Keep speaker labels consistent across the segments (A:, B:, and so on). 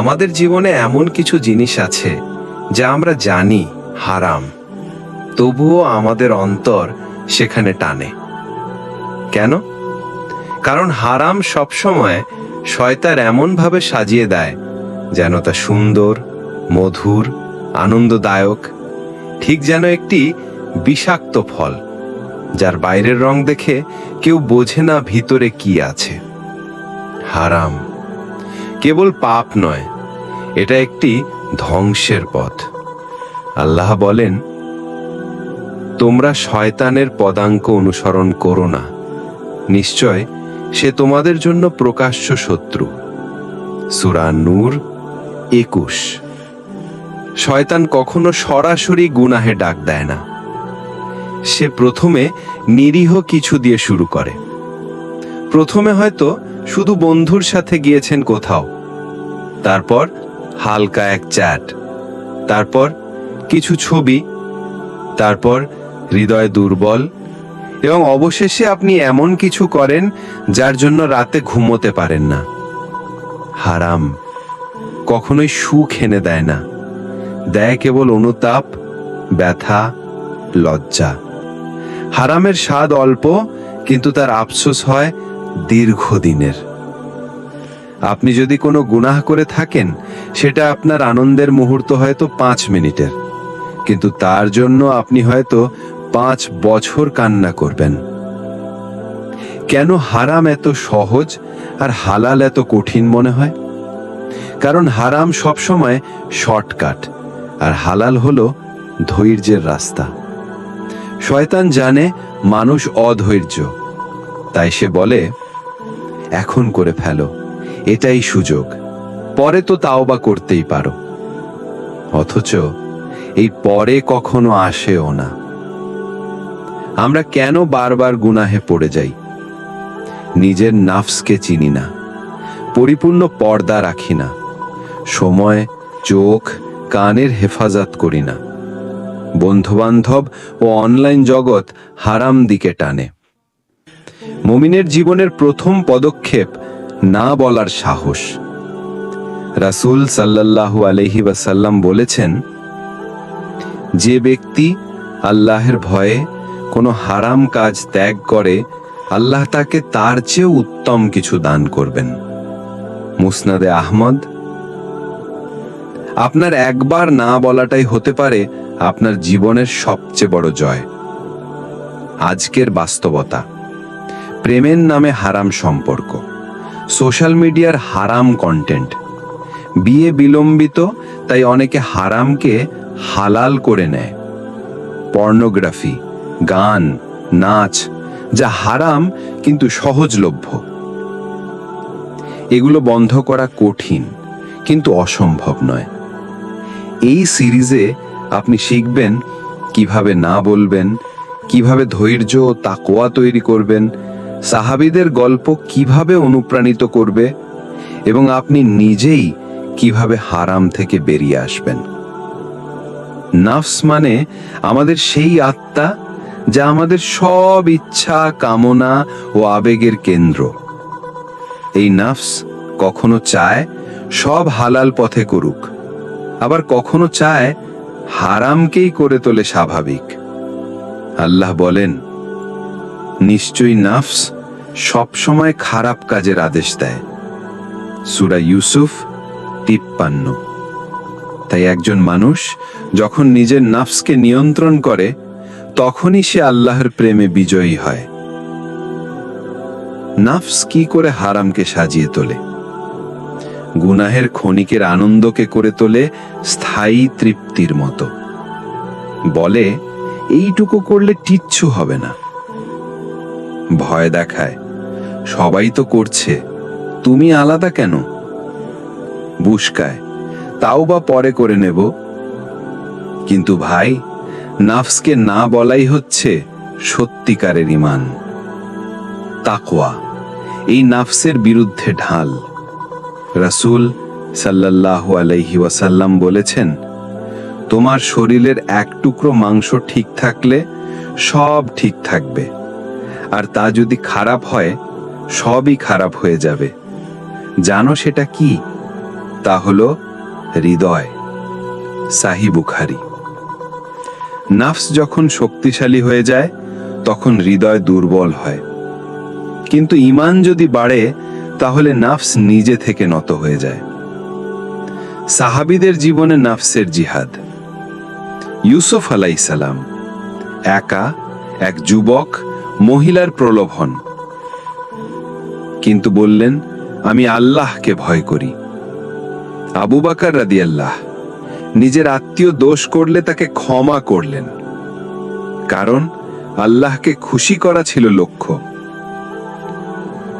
A: আমাদের জীবনে এমন কিছু জিনিস আছে যা আমরা জানি হারাম। তবুও আমাদের অন্তর সেখানে টানে। কেন? কারণ হারাম সবসময় শয়তার এমনভাবে সাজিয়ে দেয় যেন তা সুন্দর, মধুর, আনন্দদায়ক, ঠিক যেন একটি বিষাক্ত ফল, যার বাইরের রং দেখে কেউ বোঝে না ভিতরে কি আছে। হারাম। কেবল পাপ নয় এটা একটি ধ্বংসের পথ। আল্লাহ বলেন, তোমরা শয়তানের পদাঙ্ক অনুসরণ করো না। নিশ্চয় সে তোমাদের জন্য প্রকাশ্য শত্রু। সুরা নূর একুশ। শয়তান কখনো সরাসরি গুনাহে ডাক দেয় না। সে প্রথমে নিরীহ কিছু দিয়ে শুরু করে। প্রথমে হয়তো শুধু বন্ধুর সাথে গিয়েছেন কোথাও। তারপর হালকা এক চ্যাট। তারপর কিছু ছবি, তারপর হৃদয় দুর্বল এবং অবশেষে আপনি এমন কিছু করেন যার জন্য রাতে ঘুমোতে পারেন না। হারাম, কখনোই সুখ এনে দেয় না। দেয় কেবল অনুতাপ, ব্যথা, লজ্জা। হারামের স্বাদ অল্প, কিন্তু তার আফসোস হয় দীর্ঘদিনের। আপনি যদি কোনো গুনাহ করে থাকেন, সেটা আপনার আনন্দের মুহূর্ত হয়তো পাঁচ মিনিটের। কিন্তু তার জন্য আপনি হয়তো পাঁচ বছর কান্না করবেন। কেন হারাম এত সহজ আর হালাল এত কঠিন মনে হয়? কারণ হারাম সবসময় শর্টকাট, আর হালাল হলো ধৈর্যের রাস্তা। শয়তান জানে মানুষ অধৈর্য, তাই সে বলে, এখন করে ফেলো। এটাই সুযোগ। পরে তো তাও বা করতেই পারো। অথচ এই পরে কখনো আসেও না। আমরা কেন বারবার গুনাহে পড়ে যাই? নিজের নাফসকে চিনি না। পরিপূর্ণ পর্দা রাখি না। সময়, চোখ, কানের হেফাজত করি না। বন্ধুবান্ধব ও অনলাইন জগৎ হারাম দিকে টানে। মুমিনের জীবনের প্রথম পদক্ষেপ না বলার সাহস। রাসূল সাল্লাল্লাহু আলাইহি ওয়াসাল্লাম বলেছেন, যে ব্যক্তি আল্লাহের ভয়ে কোনো হারাম কাজ ত্যাগ করে, আল্লাহ তাকে তার চেয়ে উত্তম কিছু দান করবেন। মুসনাদে আহমদ, আপনার একবার না বলাটাই হতে পারে আপনার জীবনের সবচেয়ে বড় জয়। আজকের বাস্তবতা, প্রেমের নামে হারাম সম্পর্ক। সোশ্যাল মিডিয়ার হারাম কন্টেন্ট বিয়ে বিলম্বিত, তাই অনেকে হারামকে হালাল করে নেয়। পর্নোগ্রাফি, গান, নাচ, যা হারাম কিন্তু সহজলভ্য। এগুলো বন্ধ করা কঠিন, কিন্তু অসম্ভব নয়। এই সিরিজে আপনি শিখবেন কীভাবে না বলবেন, কীভাবে ধৈর্য ও তাকোয়া তৈরি করবেন সাহাবিদের গল্প কীভাবে অনুপ্রাণিত করবে এবং আপনি নিজেই কীভাবে হারাম থেকে বেরিয়ে আসবেন? নাফস মানে আমাদের সেই আত্মা যা আমাদের সব ইচ্ছা, কামনা ও আবেগের কেন্দ্র। এই নাফস কখনো চায় সব হালাল পথে করুক, আবার কখনো চায় হারামকেই করে তোলে স্বাভাবিক। আল্লাহ বলেন নিশ্চয়ই নাফস সবসময় খারাপ কাজের আদেশ দেয়। সুরা ইউসুফ তিপ্পান্ন। তাই একজন মানুষ যখন নিজের নাফসকে নিয়ন্ত্রণ করে, তখনই সে আল্লাহর প্রেমে বিজয়ী হয়। নাফস কি করে হারামকে সাজিয়ে তোলে? গুনাহের ক্ষণিকের আনন্দকে করে তোলে স্থায়ী তৃপ্তির মতো। বলে, এইটুকু করলে কিচ্ছু হবে না। ভয় দেখায়। সবাই তো করছে। তুমি আলাদা কেন? বুসকায়, তাও বা পরে করে নেব। কিন্তু ভাই, নাফসকে না বলাই হচ্ছে সত্যিকারের ইমান তাকওয়া, এই নাফসের বিরুদ্ধে ঢাল। রাসূল সাল্লাল্লাহু আলাইহি ওয়াসাল্লাম বলেছেন, তোমার শরীরের এক টুকরো মাংস ঠিক থাকলে সব ঠিক থাকবে। আর তা যদি খারাপ হয়, সবই খারাপ হয়ে যাবে। জানো সেটা কি?
B: তা হল হৃদয়। সাহি বুখারি। নাফস যখন শক্তিশালী হয়ে যায়, তখন হৃদয় দুর্বল হয়। কিন্তু ইমান যদি বাড়ে, তাহলে নাফস নিজে থেকে নত হয়ে যায়। সাহাবিদের জীবনে নাফসের জিহাদ। ইউসুফ আলাইসালাম একা এক যুবক মহিলার প্রলোভন। কিন্তু বললেন, আমি আল্লাহকে ভয় করি। আবু বাকার রাদিয়াল্লাহ নিজের আত্মীয় দোষ করলে তাকে ক্ষমা করলেন। কারণ আল্লাহকে খুশি করা ছিল লক্ষ্য।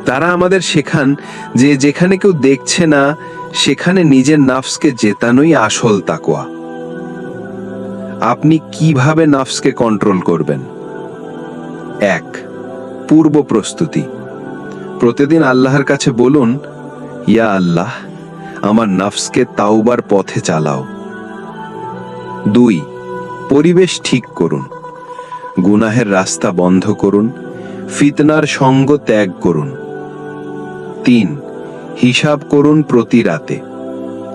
B: তারা আমাদের শেখান যে যেখানে কেউ দেখছে না, সেখানে নিজের নাফসকে জেতানোই আসল তাকোয়া আপনি কীভাবে নাফসকে কন্ট্রোল করবেন? এক, পূর্ব প্রস্তুতি। প্রতিদিন আল্লাহর কাছে বলুন, ইয়া আল্লাহ, আমার নাফসকে তাওবার পথে চালাও। দুই, পরিবেশ ঠিক করুন। গুনাহের রাস্তা বন্ধ করুন, ফিতনার সঙ্গ ত্যাগ করুন। তিন, হিসাব করুন প্রতি রাতে।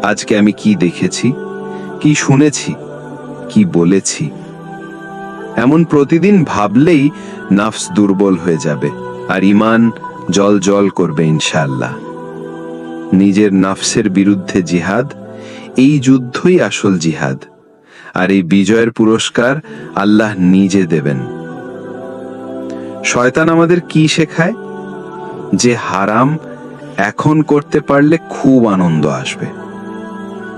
B: আজকে আমি কি দেখেছি, কি শুনেছি, কি বলেছি? এমন প্রতিদিন ভাবলেই নাফস দুর্বল হয়ে যাবে, আর ইমান জল জল করবে ইনশাআল্লাহ। নিজের নাফসের বিরুদ্ধে জিহাদ, এই যুদ্ধই আসল জিহাদ, আর এই বিজয়ের পুরস্কার আল্লাহ নিজে দেবেন। শয়তান আমাদের কি শেখায়? যে হারাম এখন করতে পারলে খুব আনন্দ আসবে।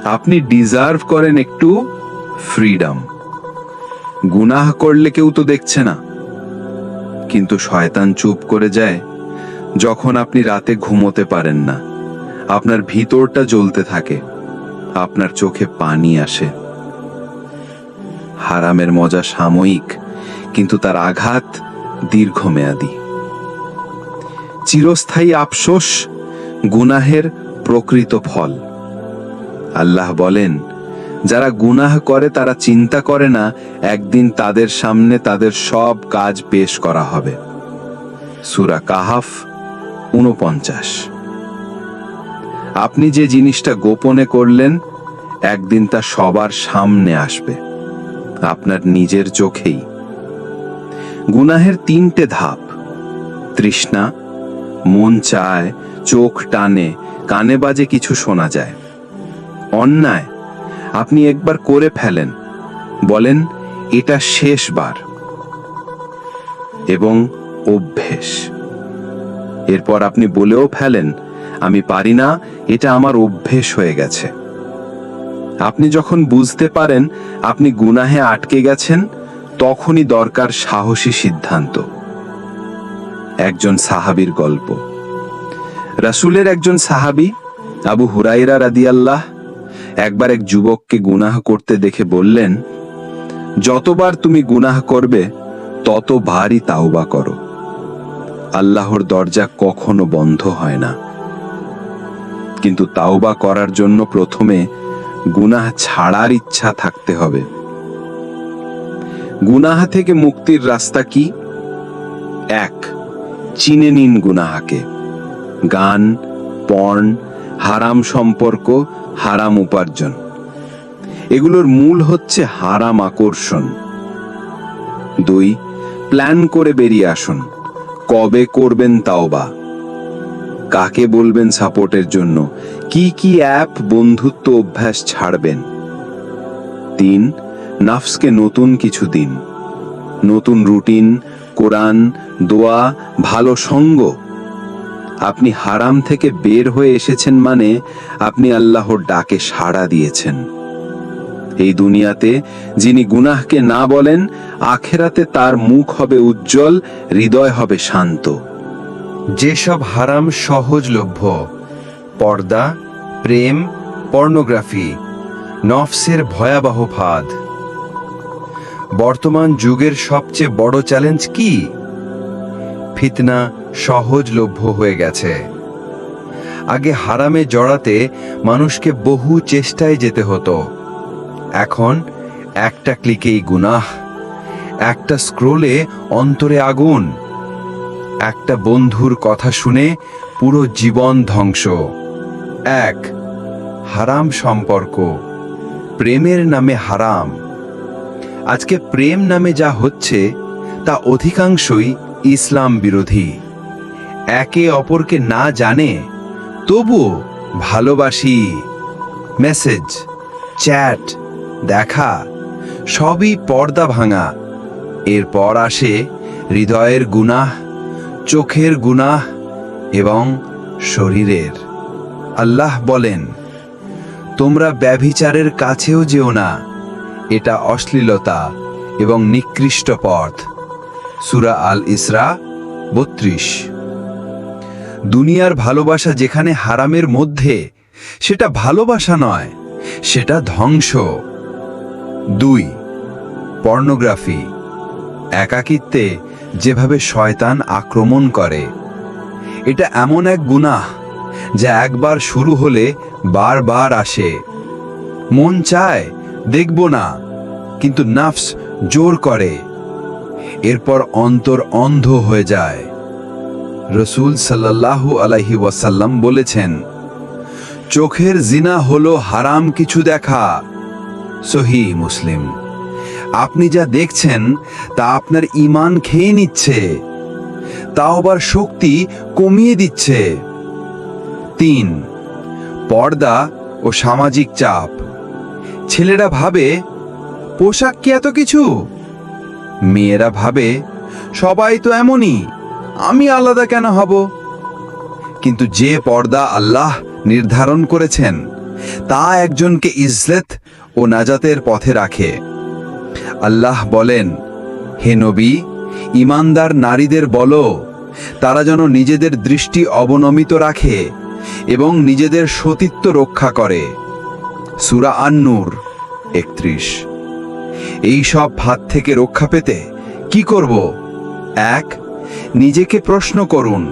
B: আপনি ডিজার্ভ করেন একটু ফ্রিডম। গুনাহ করলে কেউ তো দেখছে না। কিন্তু শয়তান চুপ করে যায় যখন আপনি রাতে ঘুমোতে পারেন না। আপনার ভিতরটা জ্বলতে থাকে, আপনার চোখে পানি আসে। হারামের মজা সাময়িক, কিন্তু তার আঘাত দীর্ঘমেয়াদী। চিরস্থায়ী আফসোস গুনাহের প্রকৃত ফল। আল্লাহ বলেন যারা গুনাহ করে, তারা চিন্তা করে না, একদিন তাদের সামনে তাদের সব কাজ পেশ করা হবে। সুরা কাহাফ, উনপঞ্চাশ। আপনি যে জিনিসটা গোপনে করলেন, একদিন তা সবার সামনে আসবে, আপনার নিজের চোখেই। গুনাহের তিনটে ধাপ, তৃষ্ণা, মন চায়, চোখ টানে, কানে বাজে কিছু শোনা যায়। অন্যায় আপনি একবার করে ফেলেন। বলেন, এটা শেষবার। এবং অভ্যেস। এরপর আপনি বলেও ফেলেন, আমি পারি না, এটা আমার অভ্যেস হয়ে গেছে। আপনি যখন বুঝতে পারেন আপনি গুনাহে আটকে গেছেন, তখনই দরকার সাহসী সিদ্ধান্ত। একজন সাহাবীর গল্প। রাসূলের একজন সাহাবী, আবু হুরাইরা রাদিয়াল্লাহ একবার এক যুবককে গুনাহ করতে দেখে বললেন, যতবার তুমি গুনাহ করবে, তত ভারী তাওবা করো। আল্লাহর দরজা কখনো বন্ধ হয় না। কিন্তু তাওবা করার জন্য প্রথমে গুনাহ ছাড়ার ইচ্ছা থাকতে হবে। গুনাহ থেকে মুক্তির রাস্তা কি? এক, চিনে নিন গুনাহাকে। গান, পর্ন হারাম সম্পর্ক, হারাম উপার্জন। এগুলোর মূল হচ্ছে হারাম আকর্ষণ। দুই, প্ল্যান করে বেরিয়ে আসুন। কবে করবেন তাওবা? কাকে বলবেন সাপোর্টের জন্য? কি কি অ্যাপ বন্ধুত্ব অভ্যাস ছাড়বেন? তিন, নাফসকে নতুন কিছু দিন। নতুন রুটিন, কোরআন, দোয়া, ভালো সঙ্গ। আপনি হারাম থেকে বের হয়ে এসেছেন মানে আপনি আল্লাহর ডাকে সাড়া দিয়েছেন। এই দুনিয়াতে যিনি গুনাহকে না বলেন, আখেরাতে তার মুখ হবে উজ্জ্বল, হৃদয় হবে শান্ত।
A: যেসব হারাম সহজলভ্য, পর্দা, প্রেম, পর্নোগ্রাফি, নফসের ভয়াবহ ফাঁদ। বর্তমান যুগের সবচেয়ে বড় চ্যালেঞ্জ কি? ফিতনা সহজলভ্য হয়ে গেছে। আগে হারামে জড়াতে মানুষকে বহু চেষ্টায় যেতে হতো। এখন একটা ক্লিকেই গুনাহ, একটা স্ক্রোলে অন্তরে আগুন, একটা বন্ধুর কথা শুনে পুরো জীবন ধ্বংস। এক, হারাম সম্পর্ক, প্রেমের নামে হারাম। আজকে প্রেম নামে যা হচ্ছে, তা অধিকাংশই ইসলাম বিরোধী। একে অপরকে না জানে, তবুও ভালোবাসি। মেসেজ, চ্যাট, দেখা, সবই পর্দা ভাঙা। এরপর আসে হৃদয়ের গুনাহ, চোখের গুনাহ এবং শরীরের। আল্লাহ বলেন, তোমরা ব্যভিচারের কাছেও যেও না। এটা অশ্লীলতা এবং নিকৃষ্ট পথ। সুরা আল ইসরা বত্রিশ। দুনিয়ার ভালোবাসা যেখানে হারামের মধ্যে, সেটা ভালোবাসা নয়, সেটা ধ্বংস। দুই, পর্নোগ্রাফি। একাকিত্বে যেভাবে শয়তান আক্রমণ করে। এটা এমন এক গুনাহ যা একবার শুরু হলে বারবার আসে। মন চায়, দেখব না, কিন্তু নাফস জোর করে। এরপর অন্তর অন্ধ হয়ে যায়। রসুল সাল্লাল্লাহু আলাইহি ওয়াসাল্লাম বলেছেন, চোখের জিনা হলো হারাম কিছু দেখা। সহি মুসলিম। আপনি যা দেখছেন, তা আপনার ইমান খেয়ে নিচ্ছে তা আবার শক্তি কমিয়ে দিচ্ছে। তিন, পর্দা ও সামাজিক চাপ। ছেলেরা ভাবে, পোশাক কি এত কিছু? মেয়েরা ভাবে, সবাই তো এমনই। আমি আলাদা কেন হব? কিন্তু যে পর্দা আল্লাহ নির্ধারণ করেছেন, তা একজনকে ইজলেত ও নাজাতের পথে রাখে। আল্লাহ বলেন, হে নবী, ইমানদার নারীদের বলো, তারা যেন নিজেদের দৃষ্টি অবনমিত রাখে এবং নিজেদের সতীত্ব রক্ষা করে। সুরা আন্নুর, একত্রিশ। এই সব ভাত থেকে রক্ষা পেতে কি করব? এক নিজেকে প্রশ্ন করুন,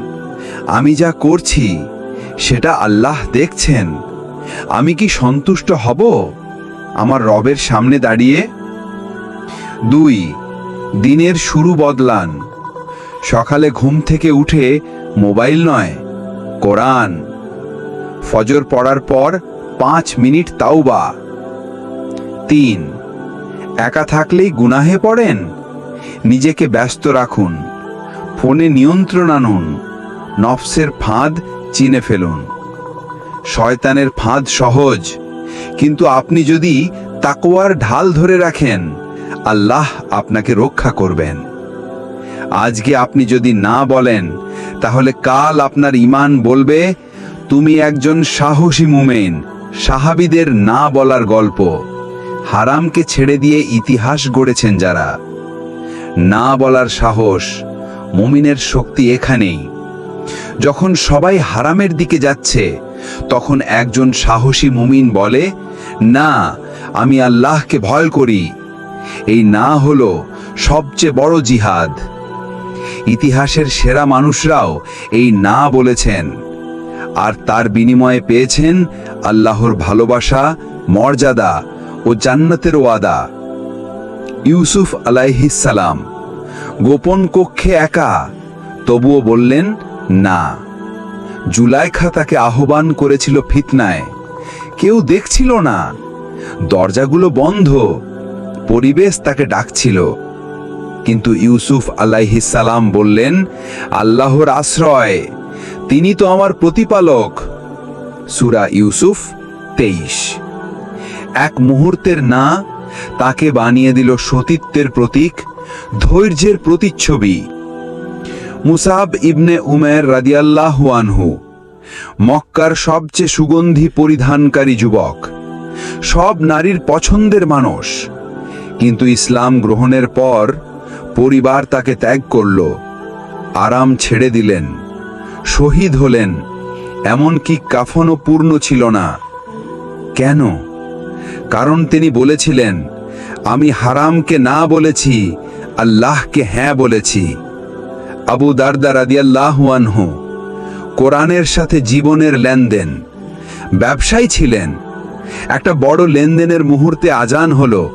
A: আমি যা করছি, সেটা আল্লাহ দেখছেন, আমি কি সন্তুষ্ট হব? আমার রবের সামনে দাঁড়িয়ে। দুই, দিনের শুরু বদলান, সকালে ঘুম থেকে উঠে মোবাইল নয়, কোরআন, ফজর পড়ার পর পাঁচ মিনিট তাওবা। তিন, একা থাকলেই গুনাহে পড়েন, নিজেকে ব্যস্ত রাখুন ফোনে নিয়ন্ত্রণ আনুন। নফসের ফাঁদ চিনে ফেলুন। শয়তানের ফাঁদ সহজ, কিন্তু আপনি যদি তাকওয়ার ঢাল ধরে রাখেন, আল্লাহ আপনাকে রক্ষা করবেন। আজকে আপনি যদি না বলেন, তাহলে কাল আপনার ইমান বলবে, তুমি একজন সাহসী মুমেন, সাহাবিদের না বলার গল্প। হারামকে ছেড়ে দিয়ে ইতিহাস গড়েছেন যারা। না বলার সাহস মুমিনের শক্তি এখানেই। যখন সবাই হারামের দিকে যাচ্ছে, তখন একজন সাহসী মুমিন বলে, না, আমি আল্লাহকে ভয় করি। এই না হল সবচেয়ে বড় জিহাদ। ইতিহাসের সেরা মানুষরাও এই না বলেছেন। আর তার বিনিময়ে পেয়েছেন আল্লাহর ভালোবাসা, মর্যাদা ও জান্নাতের ওয়াদা। ইউসুফ আলাইহিসালাম গোপন কক্ষে একা? তবুও বললেন, না। জুলাইখা তাকে আহ্বান করেছিল ফিতনায়। কেউ দেখছিল না। দরজাগুলো বন্ধ। পরিবেশ তাকে ডাকছিল। কিন্তু ইউসুফ আলাইহিসালাম বললেন, আল্লাহর আশ্রয়। তিনি তো আমার প্রতিপালক। সুরা ইউসুফ তেইশ। এক মুহূর্তের না, তাকে বানিয়ে দিল সতীত্বের প্রতীক ধৈর্যের প্রতিচ্ছবি। মুসাব ইবনে উমের রাদিয়াল্লাহু আনহু, মক্কার সবচেয়ে সুগন্ধি পরিধানকারী যুবক। সব নারীর পছন্দের মানুষ। কিন্তু ইসলাম গ্রহণের পর পরিবার তাকে ত্যাগ করল, আরাম ছেড়ে দিলেন, শহীদ হলেন, এমনকি কাফনও পূর্ণ ছিল না। কেন? কারণ তিনি বলেছিলেন, আমি হারামকে না বলেছি আল্লাহকে হ্যাঁ বলেছি। আবু দারদা রাদিয়াল্লাহু আনহু কোরআনের সাথে জীবনের লেনদেন। ব্যবসায়ী ছিলেন। একটা বড় লেনদেনের মুহূর্তে আজান হল।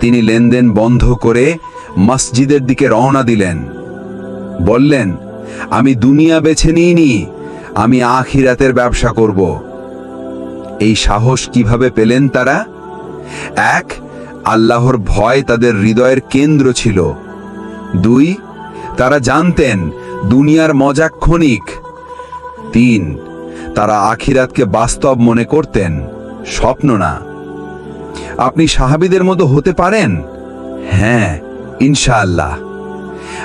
A: তিনি লেনদেন বন্ধ করে মসজিদের দিকে রওনা দিলেন। বললেন, আমি দুনিয়া বেছে নিইনি, আমি আখিরাতের ব্যবসা করব।
B: এই সাহস কীভাবে পেলেন তারা? এক আল্লাহর ভয় তাদের হৃদয়ের কেন্দ্র ছিল। দুই, তারা জানতেন দুনিয়ার মজা ক্ষণিক। তিন, তারা আখিরাতকে বাস্তব মনে করতেন, স্বপ্ন না। আপনি সাহাবিদের মতো হতে পারেন? হ্যাঁ ইনশাআল্লাহ।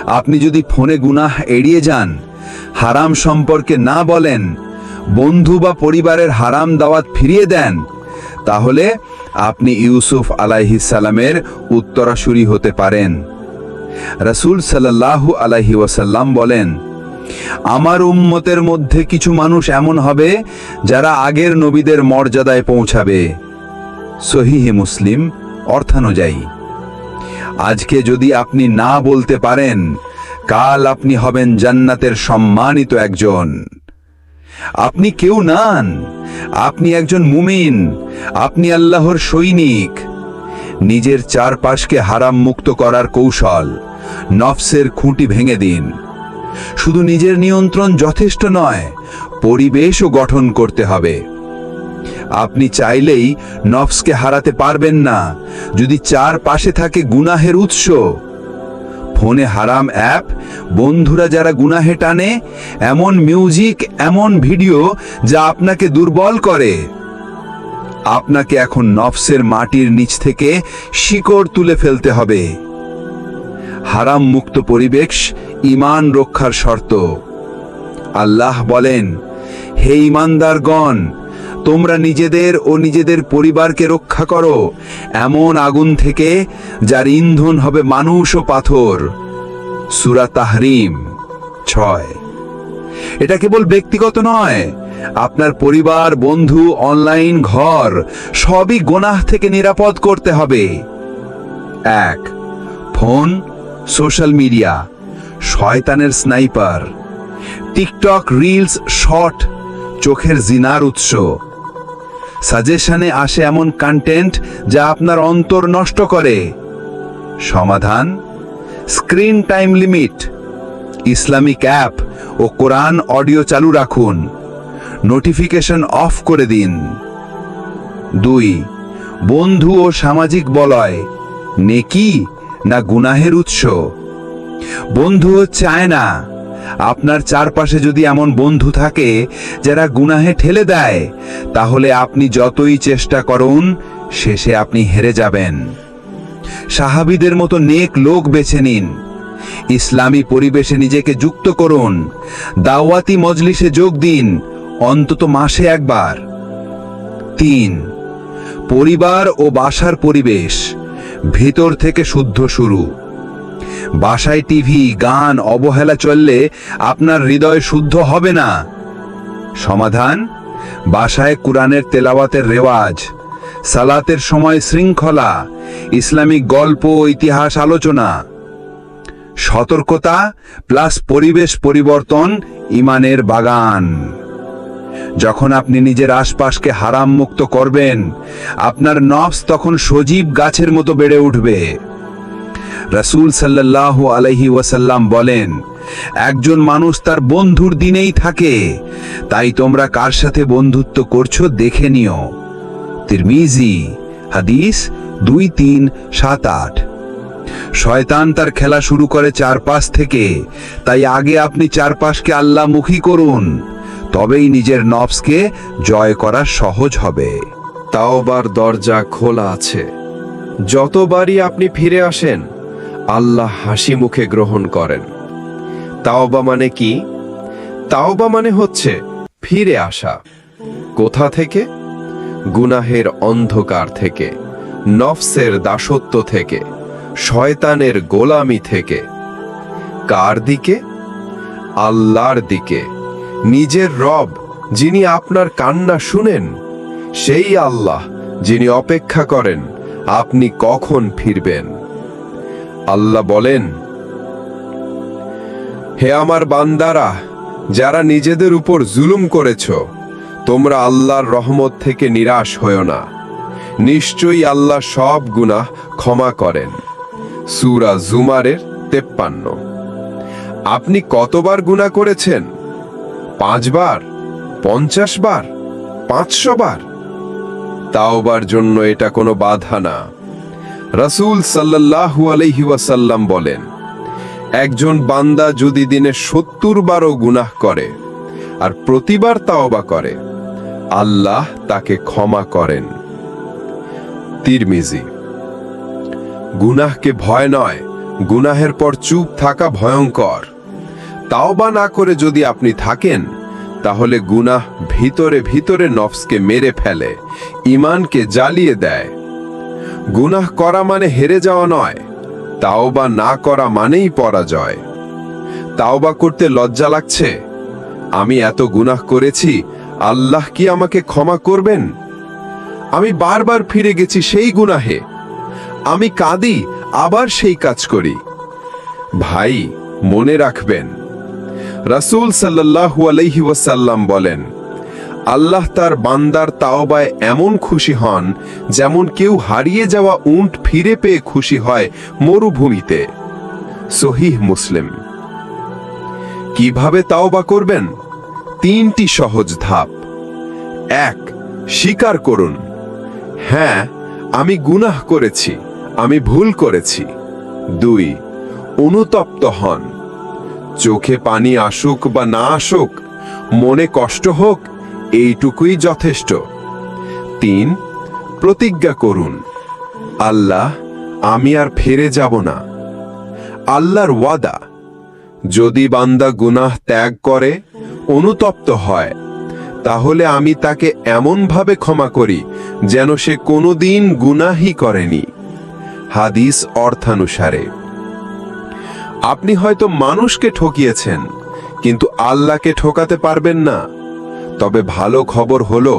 B: আপনি যদি ফোনে গুনাহ এড়িয়ে যান, হারাম সম্পর্কে না বলেন, বন্ধু বা পরিবারের হারাম দাওয়াত ফিরিয়ে দেন, তাহলে আপনি ইউসুফ আলাইহিসালামের উত্তরাসুরি হতে পারেন। রাসূল সাল্লাল্লাহু আলাইহি ওয়াসাল্লাম বলেন, আমার উম্মতের মধ্যে কিছু মানুষ এমন হবে যারা আগের নবীদের মর্যাদায় পৌঁছাবে। সহিহে মুসলিম, অর্থানুযায়ী, আজকে যদি আপনি না বলতে পারেন, কাল আপনি হবেন জান্নাতের সম্মানিত একজন। আপনি কেউ নান। আপনি একজন মুমিন। আপনি আল্লাহর সৈনিক। নিজের চারপাশকে হারাম মুক্ত করার কৌশল, নফসের খুঁটি ভেঙে দিন। শুধু নিজের নিয়ন্ত্রণ যথেষ্ট নয়, পরিবেশও গঠন করতে হবে। আপনি চাইলেই নফসকে হারাতে পারবেন না। যদি চার পাশে থাকে গুনাহের উৎস ফোনে হারাম অ্যাপ। বন্ধুরা যারা গুনাহে টানে, এমন মিউজিক, এমন ভিডিও যা আপনাকে দুর্বল করে। আপনাকে এখন নফসের মাটির নিচ থেকে শিকড় তুলে ফেলতে হবে। হারাম মুক্ত পরিবেশ ইমান রক্ষার শর্ত। আল্লাহ বলেন, হে ইমানদারগণ তোমরা নিজেদের ও নিজেদের পরিবারকে রক্ষা করো। এমন আগুন থেকে, যার ইন্ধন হবে মানুষ ও পাথর। সুরা তাহরিম ছয়। এটা কেবল ব্যক্তিগত নয়। আপনার পরিবার, বন্ধু, অনলাইন ঘর, সবই গোনাহ থেকে নিরাপদ করতে হবে। এক। ফোন, সোশ্যাল মিডিয়া, শয়তানের স্নাইপার। টিকটক রিলস, শর্ট, চোখের জিনার উৎস। সাজেশনে আসে এমন কন্টেন্ট যা আপনার অন্তর নষ্ট করে। সমাধান? Screen time limit Islamic app ও কোরআন অডিও চালু রাখুন। নোটিফিকেশন অফ করে দিন। দুই, বন্ধু ও সামাজিক বলয়, নেকি না গুনাহের উৎস? বন্ধু হচ্ছে আয়না। আপনার চারপাশে যদি এমন বন্ধু থাকে যারা গুনাহে ঠেলে দেয়, তাহলে আপনি যতই চেষ্টা করুন, শেষে আপনি হেরে যাবেন। সাহাবিদের মতো নেক লোক বেছে নিন। ইসলামী পরিবেশে নিজেকে যুক্ত করুন। দাওয়াতি মজলিসে যোগ দিন, অন্তত মাসে একবার। তিন, পরিবার ও বাসার পরিবেশ, ভিতর থেকে শুদ্ধ শুরু। বাসায় টিভি, গান, অবহেলা চললে আপনার হৃদয় শুদ্ধ হবে না। সমাধান? বাসায় কোরআনের তেলাওয়াতের রেওয়াজ, সালাতের সময় শৃঙ্খলা ইসলামিক গল্প, ইতিহাস, আলোচনা। সতর্কতা প্লাস পরিবেশ পরিবর্তন ইমানের বাগান। যখন আপনি নিজের আশপাশকে হারাম মুক্ত করবেন, আপনার নফস তখন সজীব গাছের মতো বেড়ে উঠবে। রাসূল সাল্লাল্লাহু আলাইহি ওয়াসাল্লাম বলেন, একজন মানুষ তার বন্ধুর দিনেই থাকে। তাই তোমরা কার সাথে বন্ধুত্ব করছ দেখে নিও। তিরমিজি, হাদিস দুই তিন সাত আট। শয়তান তার খেলা শুরু করে চারপাশ থেকে। তাই আগে আপনি চারপাশকে আল্লাহমুখী করুন। তবেই নিজের নফসকে জয় করা সহজ হবে।
A: তাওবার দরজা খোলা আছে। যতবারই আপনি ফিরে আসেন আল্লাহ হাসি মুখে গ্রহণ করেন। তাওবা মানে কি? তাওবা মানে হচ্ছে ফিরে আসা। কোথা থেকে? গুনাহের অন্ধকার থেকে, নফসের দাসত্ব থেকে, শয়তানের গোলামি থেকে। কার দিকে? আল্লাহর দিকে। নিজের রব, যিনি আপনার কান্না শুনেন, সেই আল্লাহ যিনি অপেক্ষা করেন, আপনি কখন ফিরবেন? আল্লাহ বলেন, হে আমার বান্দারা, যারা নিজেদের উপর জুলুম করেছ, তোমরা আল্লাহর রহমত থেকে নিরাশ হও না। নিশ্চয়ই আল্লাহ সব গুনাহ ক্ষমা করেন। সুরা জুমারের তেপ্পান্ন। আপনি কতবার গুনাহ করেছেন? পাঁচবার? পঞ্চাশ বার? পাঁচশো বার?
B: তাওবার জন্য এটা কোনো বাধা না। রাসূল সাল্লাল্লাহু আলাইহি ওয়াসাল্লাম বলেন, একজন বান্দা যদি দিনে সত্তর বারও গুনাহ করে আর প্রতিবার তাওবা করে, আল্লাহ তাকে ক্ষমা করেন। তিরমিজি, গুনাহকে ভয় নয়, গুনাহের পর চুপ থাকা ভয়ঙ্কর। তাওবা না করে যদি আপনি থাকেন, তাহলে গুনাহ ভিতরে ভিতরে নফসকে মেরে ফেলে ইমানকে জ্বালিয়ে দেয়। গুনাহ করা মানে হেরে যাওয়া নয়, তাওবা না করা মানেই পরাজয়। তাওবা করতে লজ্জা লাগছে? আমি এত গুনাহ করেছি, আল্লাহ কি আমাকে ক্ষমা করবেন? আমি বারবার ফিরে গেছি সেই গুনাহে। আমি কাঁদি, আবার সেই কাজ করি। ভাই, মনে রাখবেন, রাসূল সাল্লাল্লাহু আলাইহি ওয়াসাল্লাম বলেন আল্লাহ তার বান্দার তাওবায় এমন খুশি হন, যেমন কেউ হারিয়ে যাওয়া উন্ট ফিরে পেয়ে খুশি হয় মরুভূমিতে। সহিহ মুসলিম। কীভাবে তাওবা করবেন? তিনটি সহজ ধাপ। এক, স্বীকার করুন। হ্যাঁ আমি গুনাহ করেছি, আমি ভুল করেছি। দুই, অনুতপ্ত হন। চোখে পানি আসুক বা না আসুক, মনে কষ্ট হোক এইটুকুই যথেষ্ট। তিন, প্রতিজ্ঞা করুন। আল্লাহ, আমি আর ফিরে যাব না। আল্লাহর ওয়াদা, যদি বান্দা গুনাহ ত্যাগ করে, অনুতপ্ত হয়, তাহলে আমি তাকে এমনভাবে ক্ষমা করি, যেন সে কোনোদিন গুনাহি করেনি। হাদিস অর্থানুসারে। আপনি হয়তো মানুষকে ঠকিয়েছেন, কিন্তু আল্লাহকে ঠকাতে পারবেন না। তবে ভালো খবর হলো,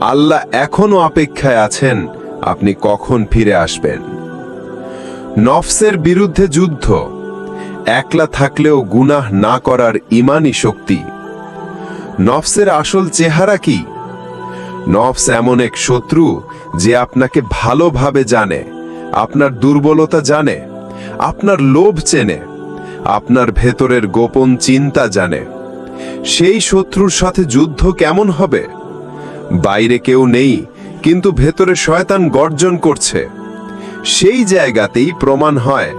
B: আল্লাহ এখনও অপেক্ষায় আছেন, আপনি কখন ফিরে আসবেন। নফসের বিরুদ্ধে যুদ্ধ, একলা থাকলেও গুনাহ না করার ইমানি শক্তি। নফসের আসল চেহারা কি? নফস এমন এক শত্রু যে আপনাকে ভালোভাবে জানে, আপনার দুর্বলতা জানে, আপনার লোভ চেনে, আপনার ভেতরের গোপন চিন্তা জানে। সেই শত্রুর সাথে যুদ্ধ কেমন হবে? বাইরে কেউ নেই, কিন্তু ভেতরে শয়তান গর্জন করছে। সেই জায়গাতেই প্রমাণ হয়,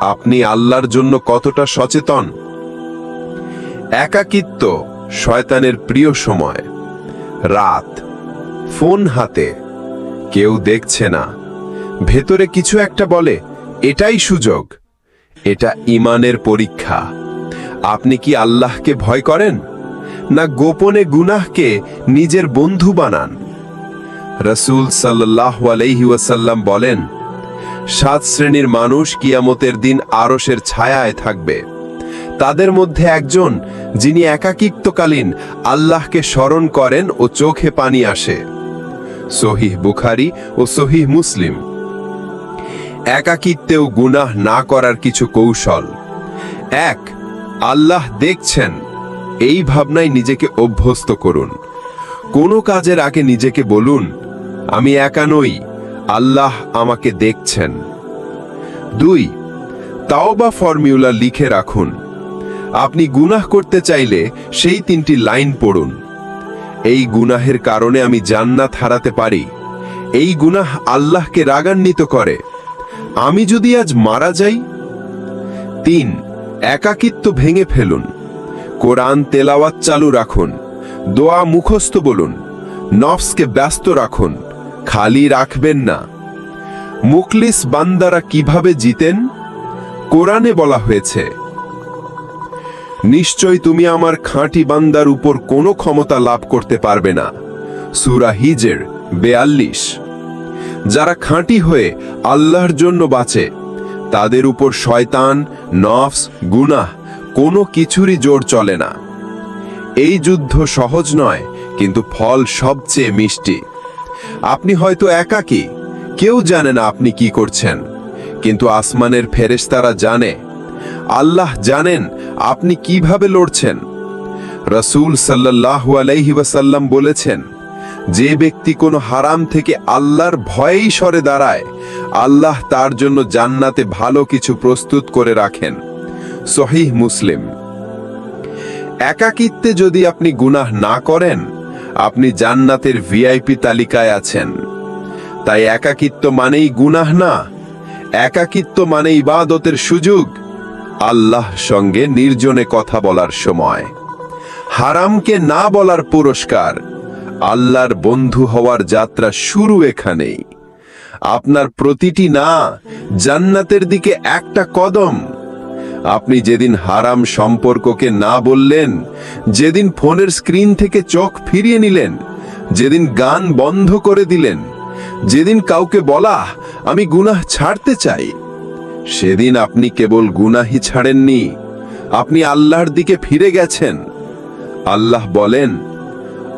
B: আপনি আল্লাহর জন্য কতটা সচেতন। একাকিত্ব শয়তানের প্রিয় সময়। রাত, ফোন হাতে, কেউ দেখছে না। ভেতরে কিছু একটা বলে, এটাই সুযোগ। এটা ইমানের পরীক্ষা। আপনি কি আল্লাহকে ভয় করেন? না গোপনে গুনাহকে নিজের বন্ধু বানান? রসুল সাল্লাহ বলেন, সাত শ্রেণির মানুষ কিয়ামতের দিন আরসের ছায়ায় থাকবে। তাদের মধ্যে একজন, যিনি একাকিত্বকালীন, আল্লাহকে স্মরণ করেন ও চোখে পানি আসে। সহিহ বুখারি ও সহিহ মুসলিম। একাকিত্বেও গুনাহ না করার কিছু কৌশল। এক আল্লাহ দেখছেন। এই ভাবনায় নিজেকে অভ্যস্ত করুন। কোনো কাজের আগে নিজেকে বলুন, আমি একা নই, আল্লাহ আমাকে দেখছেন। দুই, তাওবা ফর্মিউলা লিখে রাখুন। আপনি গুনাহ করতে চাইলে সেই তিনটি লাইন পড়ুন। এই গুনাহের কারণে আমি জান্নাত হারাতে পারি। এই গুনাহ আল্লাহকে রাগান্বিত করে। আমি যদি আজ মারা যাই? তিন একাকিত্ব ভেঙে ফেলুন। কোরআন তেলাওয়াত চালু রাখুন। দোয়া মুখস্থ বলুন। নফসকে ব্যস্ত রাখুন। খালি রাখবেন না। মুখলিস বান্দারা কীভাবে জিতেন? কোরআনে বলা হয়েছে, নিশ্চয় তুমি আমার খাঁটি বান্দার উপর কোনো ক্ষমতা লাভ করতে পারবে না। সুরা হিজের বেয়াল্লিশ। যারা খাঁটি হয়ে আল্লাহর জন্য বাঁচে, তাদের উপর শয়তান নফস, গুনাহ, কোনো কিছুরই জোর চলে না। এই যুদ্ধ সহজ নয়, কিন্তু ফল সবচেয়ে মিষ্টি। আপনি হয়তো একাকী কেউ জানে না আপনি কি করছেন। কিন্তু আসমানের ফেরেশতারা জানে। আল্লাহ জানেন আপনি কীভাবে লড়ছেন। রসুল সাল্লাল্লাহু আলাইহি বলেছেন যে ব্যক্তি কোনো হারাম থেকে আল্লাহর ভয়েই সরে দাঁড়ায়, আল্লাহ তার জন্য জান্নাতে ভালো কিছু প্রস্তুত করে রাখেন। সহিহ মুসলিম। একাকিত্বে যদি আপনি গুনাহ না করেন, আপনি জান্নাতের ভিআইপি তালিকায় আছেন। তাই একাকিত্ব মানেই গুনাহ না, একাকিত্ব মানে ইবাদতের সুযোগ। আল্লাহ সঙ্গে নির্জনে কথা বলার সময়। হারামকে না বলার পুরস্কার। আল্লাহর বন্ধু হওয়ার যাত্রা শুরু এখানেই। আপনার প্রতিটি না, জান্নাতের দিকে একটা কদম। আপনি যেদিন হারাম সম্পর্ককে না বললেন, যেদিন ফোনের স্ক্রিন থেকে চোখ ফিরিয়ে নিলেন, যেদিন গান বন্ধ করে দিলেন, যেদিন কাউকে বলা, আমি গুনাহ ছাড়তে চাই, সেদিন আপনি কেবল গুনাহি ছাড়েননি, আপনি আল্লাহর দিকে ফিরে গেছেন। আল্লাহ বলেন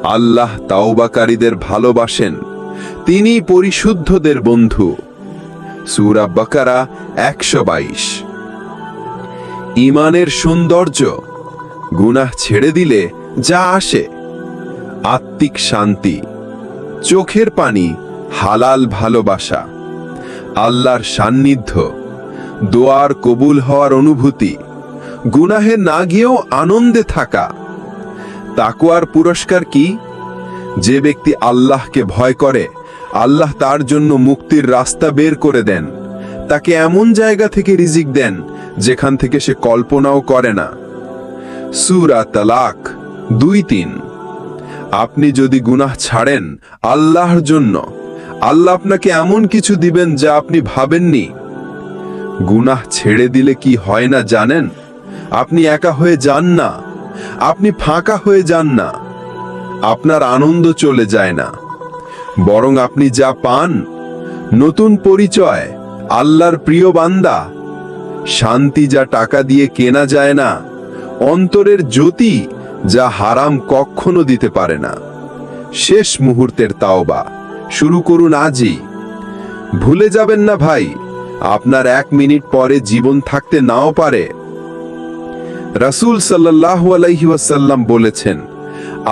B: আল্লাহ তাওবাকারীদের ভালোবাসেন। তিনি পরিশুদ্ধদের বন্ধু। সূরা বাকারা একশো বাইশ। ইমানের সৌন্দর্য গুনাহ ছেড়ে দিলে যা আসে। আত্মিক শান্তি, চোখের পানি, হালাল ভালোবাসা, আল্লাহর সান্নিধ্য, দোয়ার কবুল হওয়ার অনুভূতি, গুনাহে না গিয়েও আনন্দে থাকা। তাকুয়ার পুরস্কার কি? যে ব্যক্তি আল্লাহকে ভয় করে, আল্লাহ তার জন্য মুক্তির রাস্তা বের করে দেন। তাকে এমন জায়গা থেকে রিজিক দেন, যেখান থেকে সে কল্পনাও করে না। সুরা তালাক, দুই তিন। আপনি যদি গুনাহ ছাড়েন আল্লাহর জন্য, আল্লাহ আপনাকে এমন কিছু দিবেন যা আপনি ভাবেননি। গুনাহ ছেড়ে দিলে কি হয় না জানেন? আপনি একা হয়ে যান না। আপনি ফাঁকা হয়ে যান না। আপনার আনন্দ চলে যায় না। বরং আপনি যা পান, নতুন পরিচয়, আল্লাহর প্রিয় বান্দা, শান্তি যা টাকা দিয়ে কেনা যায় না, অন্তরের জ্যোতি যা হারাম কখনো দিতে পারে না। শেষ মুহূর্তের তাওবা। শুরু করুন আজই। ভুলে যাবেন না ভাই, আপনার এক মিনিট পরে জীবন থাকতে নাও পারে। রাসূল সাল্লাল্লাহু আলাইহি বলেছেন,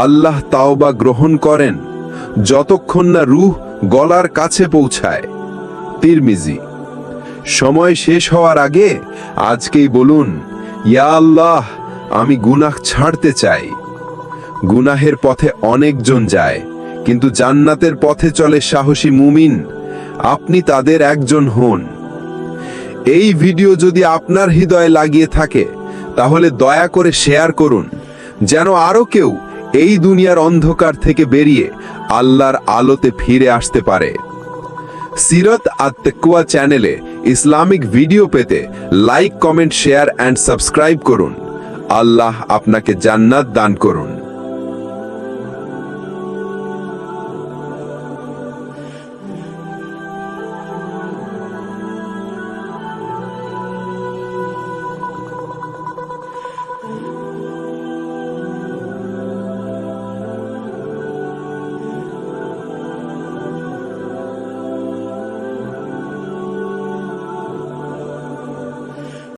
B: আল্লাহ তাওবা গ্রহণ করেন যতক্ষণ না রুহ গলার কাছে পৌঁছায়। তিরমিজি, সময় শেষ হওয়ার আগে আজকেই বলুন, ইয়া আল্লাহ, আমি গুনাহ ছাড়তে চাই। গুনাহের পথে অনেকজন যায়, কিন্তু জান্নাতের পথে চলে সাহসী মুমিন, আপনি তাদের একজন হন। এই ভিডিও যদি আপনার হৃদয়ে লাগিয়ে থাকে তাহলে দয়া করে শেয়ার করুন, যেন আরও কেউ এই দুনিয়ার অন্ধকার থেকে বেরিয়ে আল্লাহর আলোতে ফিরে আসতে পারে। সিরত আত্মকুয়া চ্যানেলে ইসলামিক ভিডিও পেতে like, comment, share, and subscribe করুন। আল্লাহ আপনাকে জান্নাত দান করুন।